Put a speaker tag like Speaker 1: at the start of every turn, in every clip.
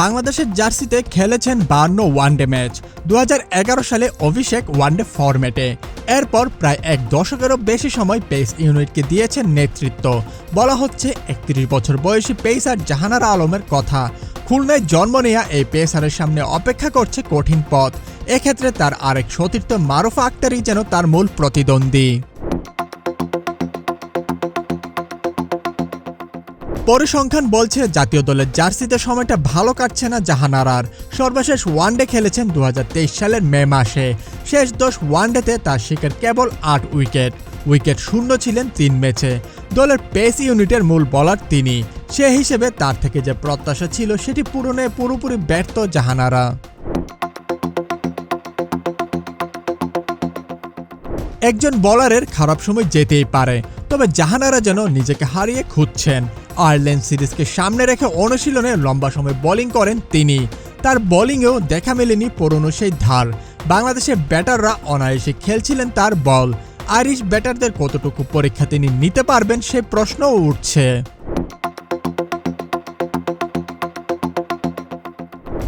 Speaker 1: বাংলাদেশের জার্সিতে খেলেছেন বান্ন ওয়ানডে ম্যাচ দু হাজার এগারো সালে অভিষেক ওয়ানডে ফরম্যাটে। এরপর প্রায় এক দশকেরও বেশি সময় পেস ইউনিটকে দিয়েছেন নেতৃত্ব। বলা হচ্ছে একত্রিশ বছর বয়সী পেসার জাহানারা আলমের কথা। খুলনায় জন্ম নেয়া এই পেসারের সামনে অপেক্ষা করছে কঠিন পথ। এক্ষেত্রে তার আরেক সতীর্থ মারুফা আক্তারই যেন তার মূল প্রতিদ্বন্দ্বী। পরিসংখ্যান বলছে, জাতীয় দলের জার্সিতে সময়টা ভালো কাটছে না জাহানারার সর্বশেষ ওয়ানডে খেলেছেন দু হাজার তেইশ সালের মে মাসে। শেষ দশ ওয়ানডেতে তার শিকার কেবল আট উইকেট। উইকেট শূন্য ছিলেন তিন ম্যাচে। দলের পেস ইউনিটের মূল বলার তিনি। সে হিসেবে তার থেকে যে প্রত্যাশা ছিল, সেটি পূরণে পুরোপুরি ব্যর্থ জাহানারা একজন বলারের খারাপ সময় যেতেই পারে, তবে জাহানারা যেন নিজেকে হারিয়ে খুঁজছেন। আয়ারল্যান্ড সিরিজকে সামনে রেখে অনুশীলনে লম্বা সময় বোলিং করেন তিনি। তার বোলিংয়েও দেখা মেলেনি পুরনো সেই ধার। বাংলাদেশের ব্যাটাররা অনায়াসে খেলছিলেন তার বল। আইরিশ ব্যাটারদের কতটুকু পরীক্ষা তিনি নিতে পারবেন সে প্রশ্নও উঠছে।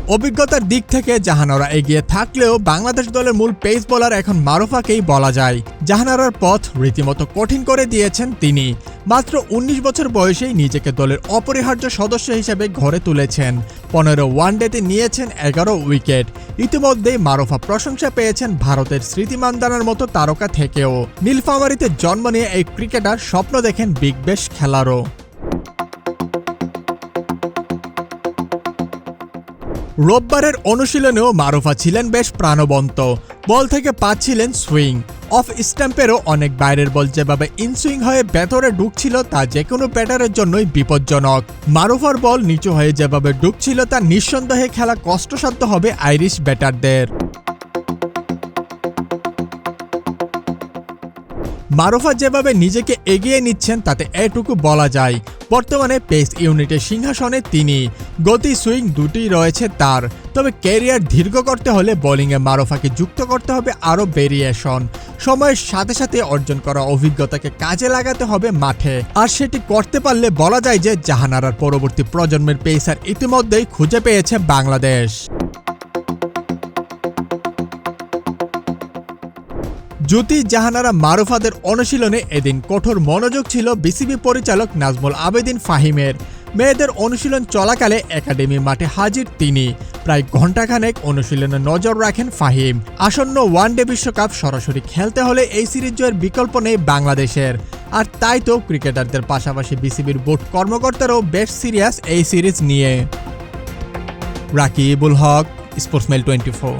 Speaker 1: অভিজ্ঞতার দিক থেকে জাহানারা এগিয়ে থাকলেও বাংলাদেশ দলের মূল পেস বোলার এখন মারুফাকেই বলা যায়। জাহানারার পথ রীতিমতো কঠিন করে দিয়েছেন তিনি। মাত্র ১৯ বছর বয়সেই নিজেকে দলের অপরিহার্য সদস্য হিসেবে ঘরে তুলেছেন। পনেরো ওয়ানডেতে নিয়েছেন এগারো উইকেট। ইতিমধ্যেই মারুফা প্রশংসা পেয়েছেন ভারতের স্মৃতিমানদানার মতো তারকা থেকেও। নীলফামারিতে জন্ম নিয়ে এই ক্রিকেটার স্বপ্ন দেখেন বিগ বেশ খেলারও। রোববারের অনুশীলনেও মারুফা ছিলেন বেশ প্রাণবন্ত। বল থেকে পাচ্ছিলেন সুইং। অফ স্ট্যাম্পেরও অনেক বাইরের বল যেভাবে ইনসুইং হয়ে ভেতরে ঢুকছিল তা যে কোনো ব্যাটারের জন্যই বিপজ্জনক। মারুফার বল নিচু হয়ে যেভাবে ঢুকছিল তা নিঃসন্দেহে খেলা কষ্টসাধ্য হবে আইরিশ ব্যাটারদের। মারুফা যেভাবে নিজেকে এগিয়ে নিচ্ছেন, তাতে এটুকু বলা যায়, বর্তমানে পেস ইউনিটের সিংহাসনে তিনি। গতি সুইং দুটি রয়েছে তার, তবে ক্যারিয়ার দীর্ঘ করতে হলে বোলিংয়ে মারুফাকে যুক্ত করতে হবে আরও ভেরিয়েশন। সময়ের সাথে সাথে অর্জন করা অভিজ্ঞতাকে কাজে লাগাতে হবে মাঠে। আর সেটি করতে পারলে বলা যায় যে, জাহানারার পরবর্তী প্রজন্মের পেসার ইতিমধ্যেই খুঁজে পেয়েছে বাংলাদেশ। জ্যোতি জাহানারা মারুফাদের অনুশীলনে এদিন কঠোর মনোযোগ ছিল বিসিবি পরিচালক নাজমুল আবেদিন ফাহিমের। মেয়েদের অনুশীলন চলাকালে একাডেমি মাঠে হাজির তিনি। প্রায় ঘণ্টাখানেক অনুশীলনে নজর রাখেন ফাহিম। আসন্ন ওয়ানডে বিশ্বকাপ সরাসরি খেলতে হলে এই সিরিজ জয়ের বিকল্প নেই বাংলাদেশের। আর তাই তো ক্রিকেটারদের পাশাপাশি বিসিবির বোর্ড কর্মকর্তারাও বেশ সিরিয়াস এই সিরিজ নিয়ে। Rakibul Haque sportsmail twenty four.